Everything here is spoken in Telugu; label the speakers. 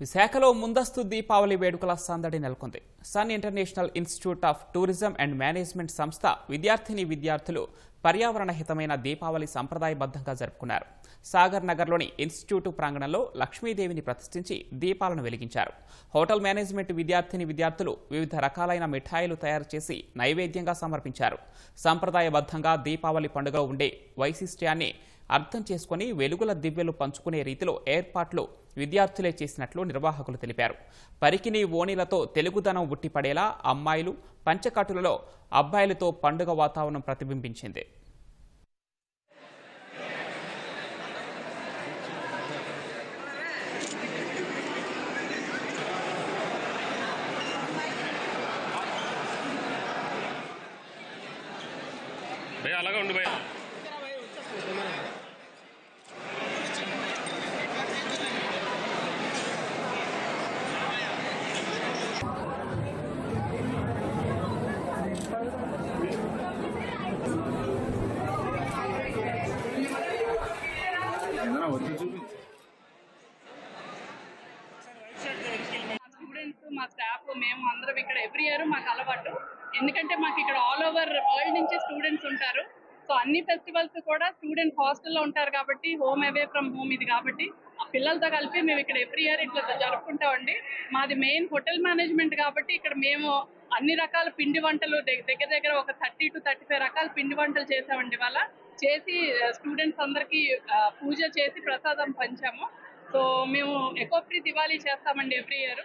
Speaker 1: విశాఖలో ముందస్తు దీపావళి వేడుకల సందడి నెలకొంది. Sun International Institute of Tourism and Management సంస్థ విద్యార్థిని విద్యార్థులు పర్యావరణ హితమైన దీపావళి సంప్రదాయబద్ధంగా జరుపుకున్నారు. సాగర్ నగర్లోని ఇన్స్టిట్యూట్ ప్రాంగణంలో లక్ష్మీదేవిని ప్రతిష్ఠించి దీపాలను వెలిగించారు. హోటల్ మేనేజ్మెంట్ విద్యార్థిని విద్యార్థులు వివిధ రకాలైన మిఠాయిలు తయారు చేసి నైవేద్యంగా సమర్పించారు. సంప్రదాయబద్ధంగా దీపావళి పండుగ ఉండే వైశిష్ట్యాన్ని అర్థం చేసుకుని వెలుగుల దివ్యలు పంచుకునే రీతిలో ఏర్పాట్లు విద్యార్థులే చేసినట్లు నిర్వాహకులు తెలిపారు. పరికిని ఓణీలతో తెలుగుదనం ఉట్టిపడేలా అమ్మాయిలు పంచకట్టులలో అబ్బాయిలతో పండుగ వాతావరణం ప్రతిబింబించింది.
Speaker 2: అలాగే ఉండు భయ
Speaker 3: మా స్టూడెంట్స్ మా స్టాఫ్ మేము అందరం ఇక్కడ ఎవ్రీ ఇయర్ మాకు అలవాటు. ఎందుకంటే మాకు ఇక్కడ ఆల్ ఓవర్ వరల్డ్ నుంచి స్టూడెంట్స్ ఉంటారు. సో అన్ని ఫెస్టివల్స్ కూడా స్టూడెంట్ హాస్టల్లో ఉంటారు కాబట్టి హోమ్ అవే ఫ్రమ్ హోమ్ ఇది కాబట్టి ఆ పిల్లలతో కలిపి మేము ఇక్కడ ఎవ్రీ ఇయర్ ఇట్లా జరుపుకుంటామండి. మాది మెయిన్ హోటల్ మేనేజ్మెంట్ కాబట్టి ఇక్కడ మేము అన్ని రకాల పిండి వంటలు దగ్గర దగ్గర ఒక థర్టీ టు థర్టీ ఫైవ్ రకాల పిండి వంటలు చేసామండి వాళ్ళ చేసి స్టూడెంట్స్ అందరికీ పూజ చేసి ప్రసాదం పంచాము. సో మేము ఎకో ఫ్రీ దివాళీ చేస్తామండి ఎవ్రీ ఇయర్.